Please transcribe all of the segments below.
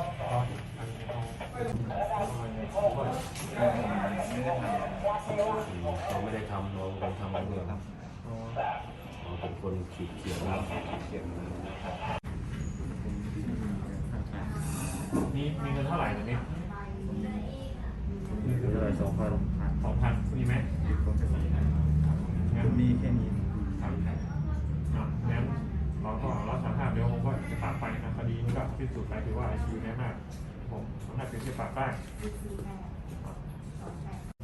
เราไม่ได้ทำเราเราทำเองครับเราเป็นคนขีดเขียนนะเขียนนี่มีเงินเท่าไหร่ตอนนี้มีเท่าไหร่สองพันสองพันมีไหม นะคดีนี้ก็พิสูจน์ไปถือว่าไอซีแน่มากผมสามารถเป็นที่ฝากได้ครับ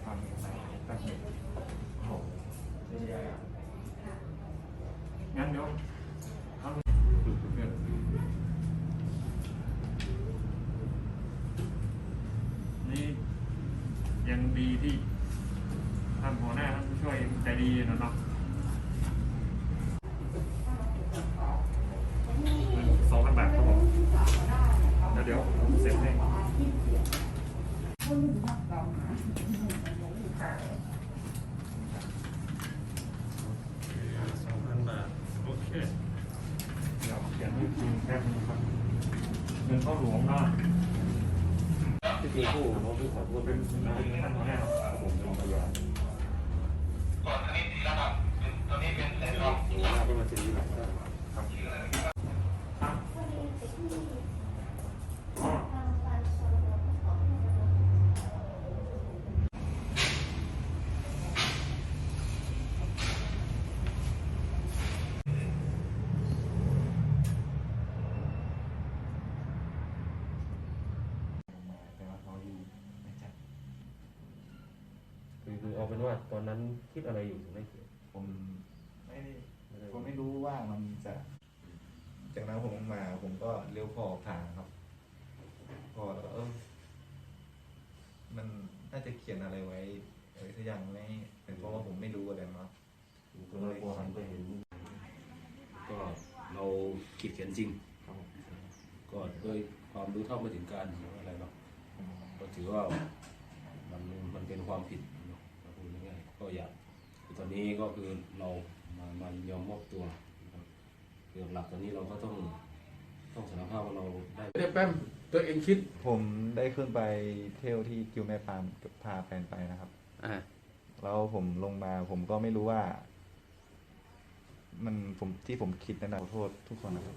ทำแป๊บนึงโอ้โหงั้นเดี๋ยวเอาเดี๋ยวนี่ยังดีที่ท่านหัวหน้าท่านผู้ช่วยใจดีนะเนาะ สองพันบาทครับผมแล้วเดี๋ยวผมเซ็นให้ สองพันบาท โอเค เอยวเขียนให้จริงแค่นี้ครับเงินเข้าหลวงนะที่จริงผู้ผมผู้ขอโทษเป็เป็นนเป็นท่านหัวหน้าครับ ผมเป็นพยาน ส่วนอันนี้สีระดับเป็นตัวนี้เป็นแสนรอง หัวหน้าก็มาเซ็นที่หลังก็ ครับอ๋อ แต่ว่าเขาอยู่ไม่ใช่ คือคือเอาเป็นว่าตอนนั้นคิดอะไรอยู่ถึงได้เขียนผมไม่ได้ไม่ได้ผมไม่รู้ว่ามันจะ จากนั้นผมมา ผมก็เลี้ยวขอออกทางครับ พอแล้วเออมันน่าจะเขียนอะไรไว้อะไรสักอย่างไม่เป็นเพราะว่าผมไม่รู้อะไรมากก็เลยพอหันไปเห็นก็เราขีดเขียนจริงก็ด้วยความรู้เท่าไม่ถึงการหรืออะไรเนาะก็ถือว่ามันมันเป็นความผิดเนาะ ก็พูดง่ายๆก็อยากคือตอนนี้ก็คือเรามามายอมมอบตัวนะครับคือหลักตอนนี้เราก็ต้องต้องสารภาพว่าเราได้ไม่ได้แป้มตัวเองคิดผมได้ขึ้นไปเที่ยวที่กิวแม่ปานกับพาแฟนไปนะครับ อ่า แล้วผมลงมาผมก็ไม่รู้ว่า มันผมที่ผมคิดนั่นนะขอโทษทุกคนนะครับ